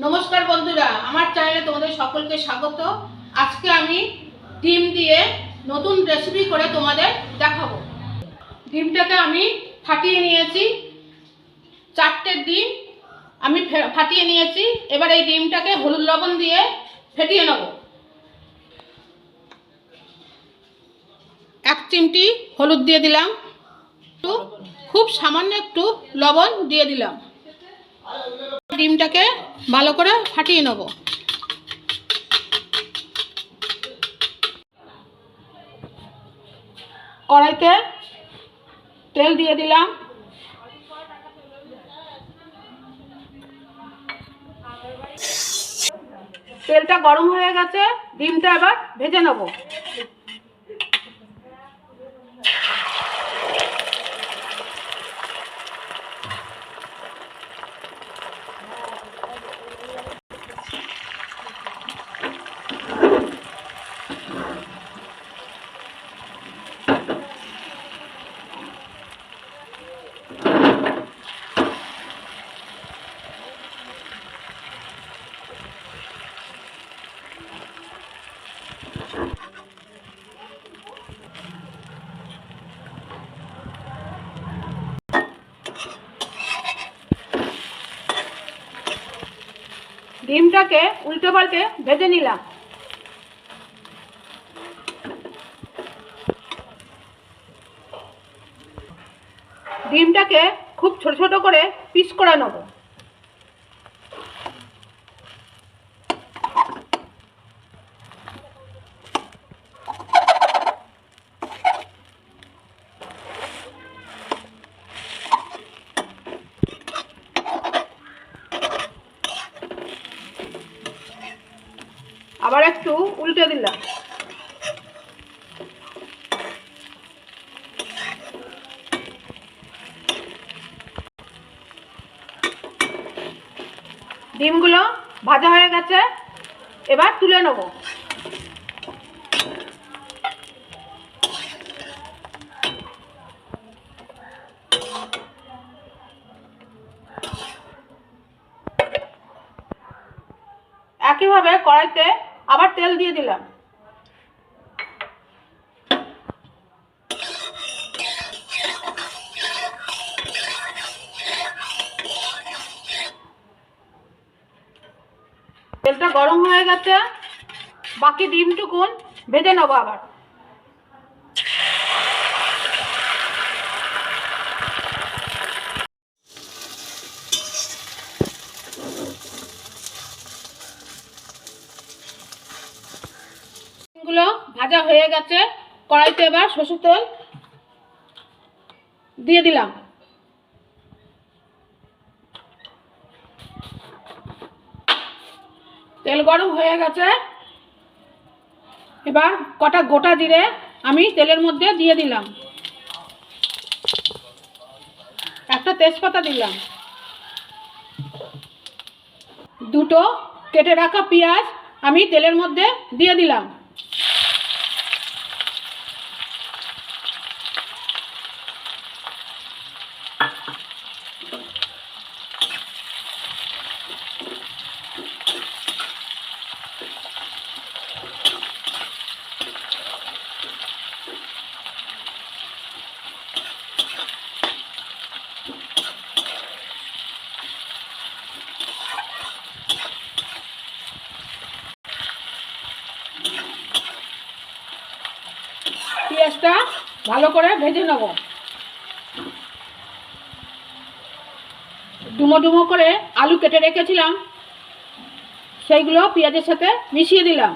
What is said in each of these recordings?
নমস্কার বন্ধুরা, আমার চ্যানেলে তোমাদের সকলকে স্বাগত। আজকে আমি ডিম দিয়ে নতুন রেসিপি করে তোমাদের দেখাবো। ডিমটাকে আমি ফাটিয়ে নিয়েছি, চারটে ডিম আমি ফাটিয়ে নিয়েছি। এবার এই ডিমটাকে হলুদ লবণ দিয়ে ফেটিয়ে নেব। এক চিমটি হলুদ দিয়ে দিলাম। খুব সামান্য একটু লবণ দিয়ে দিলাম। ডিমটাকে ভালো করে ফাটিয়ে নেব। কড়াইতে তেল দিয়ে দিলাম। তেলটা গরম হয়ে গেছে, ডিমটা এবার ভেজে নেব। ডিমটাকে উল্টে পাল্টে ভেজে নিলাম। ডিমটাকে খুব ছোট ছোট করে পিস করে নেব। আবার একটু উল্টে দিলাম। ডিমগুলো ভাজা হয়ে গেছে এবার তুলে নেব। একইভাবে কড়াইতে আবার তেল দিয়ে দিলাম। তেলটা গরম হয়ে গেছে। বাকি ডিমটুকুন ভেজে নেব আবার ডিমগুলো ভাজা হয়ে গেছে। কড়াইতে এবার সরষের তেল দিয়ে দিলাম। তেল গরম হয়ে গেছে। এবার কটা গোটা জিরে আমি তেলের মধ্যে দিয়ে দিলাম। একটা তেজপাতা দিলাম। দুটো কেটে রাখা পেঁয়াজ আমি তেলের মধ্যে দিয়ে দিলাম। পেঁয়াজটা ভালো করে ভেজে নেব। ডুমো ডুমো করে আলু কেটে রেখেছিলাম। সেইগুলো পেঁয়াজের সাথে মিশিয়ে দিলাম।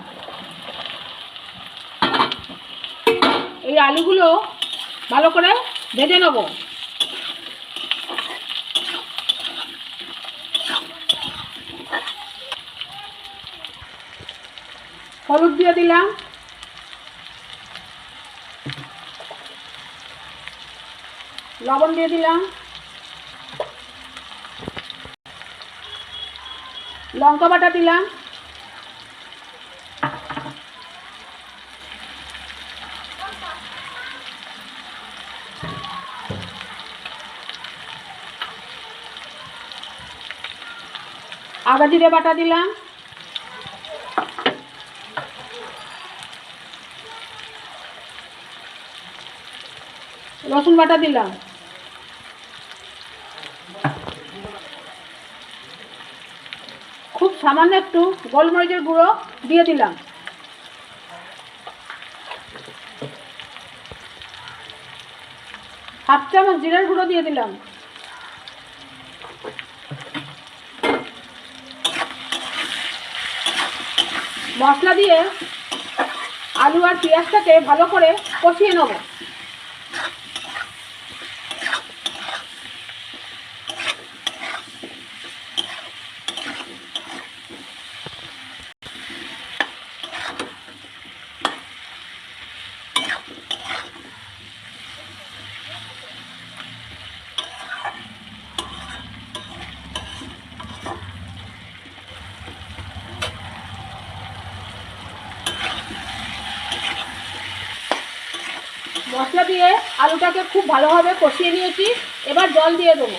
এই আলুগুলো ভালো করে ভেজে নেব। হলুদ দিয়ে দিলাম। লবণ দিয়ে দিলাম। লঙ্কা বাটা দিলাম। আদা জিরে বাটা দিলাম। রসুন বাটা দিলাম। সামান্য একটু গোলমরিচের গুঁড়ো দিয়ে দিলাম। হাফ চামচ জিরার গুঁড়ো দিয়ে দিলাম। মশলা দিয়ে আলু আর পেঁয়াজটাকে ভালো করে কষিয়ে নেব। মশলা দিয়ে আলুটাকে খুব ভালোভাবে কষিয়ে নিয়েছি। এবার জল দিয়ে দেবো।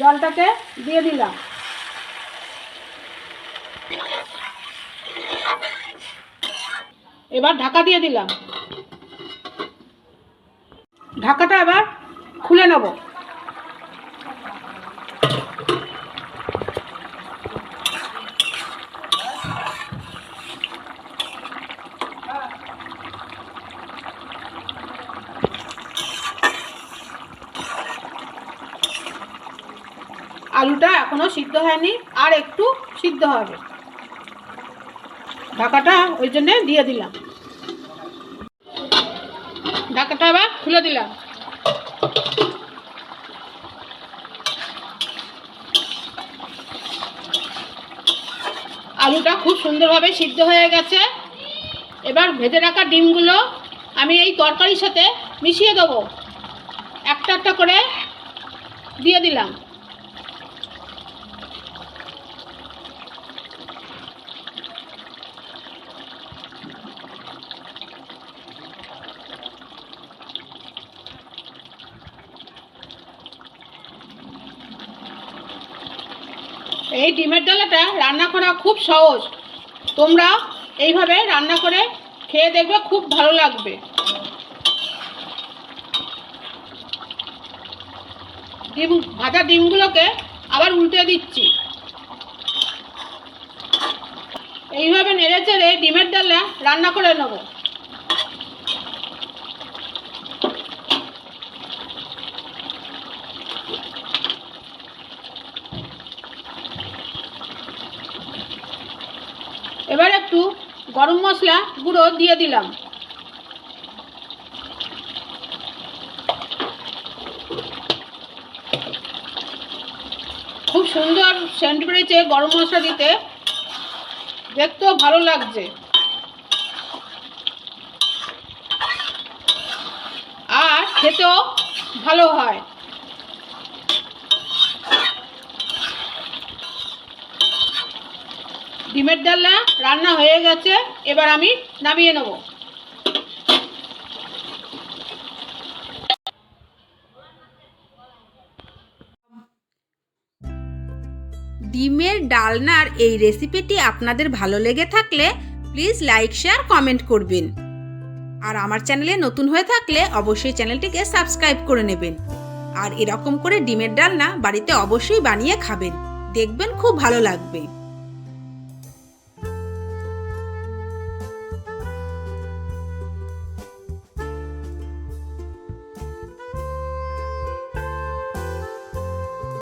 জলটাকে দিয়ে দিলাম। এবার ঢাকা দিয়ে দিলাম। ঢাকাটা এবার খুলে নেব। আলুটা এখনও সিদ্ধ হয়নি, আর একটু সিদ্ধ হবে। ঢাকাটা ওই জন্যে দিয়ে দিলাম। ঢাকাটা আবার খুলে দিলাম। আলুটা খুব সুন্দরভাবে সিদ্ধ হয়ে গেছে। এবার ভেজে রাখা ডিমগুলো আমি এই তরকারির সাথে মিশিয়ে দেবো। একটা একটা করে দিয়ে দিলাম। এই ডিমের ডালাটা রান্না করা খুব সহজ। তোমরা এইভাবে রান্না করে খেয়ে দেখবে খুব ভালো লাগবে। ডিম, ভাজা ডিমগুলোকে আবার উল্টে দিচ্ছি। এইভাবে নেড়ে চেড়ে ডিমের ডালা রান্না করে নেব। এবার একটু গরম মশলা গুঁড়ো দিয়ে দিলাম। খুব সুন্দর সেন্ট বেড়েছে গরম মশলা দিতে। দেখতেও ভালো লাগছে। আর খেতেও ভালো হয়। ডিমের ডালনা রান্না হয়ে গেছে, এবার আমি নামিয়ে নেব। ডিমের ডালনার এই রেসিপিটি আপনাদের ভালো লেগে থাকলে প্লিজ লাইক, শেয়ার, কমেন্ট করবেন। আর আমার চ্যানেলে নতুন হয়ে থাকলে অবশ্যই চ্যানেলটিকে সাবস্ক্রাইব করে নেবেন। আর এরকম করে ডিমের ডালনা বাড়িতে অবশ্যই বানিয়ে খাবেন। দেখবেন খুব ভালো লাগবে।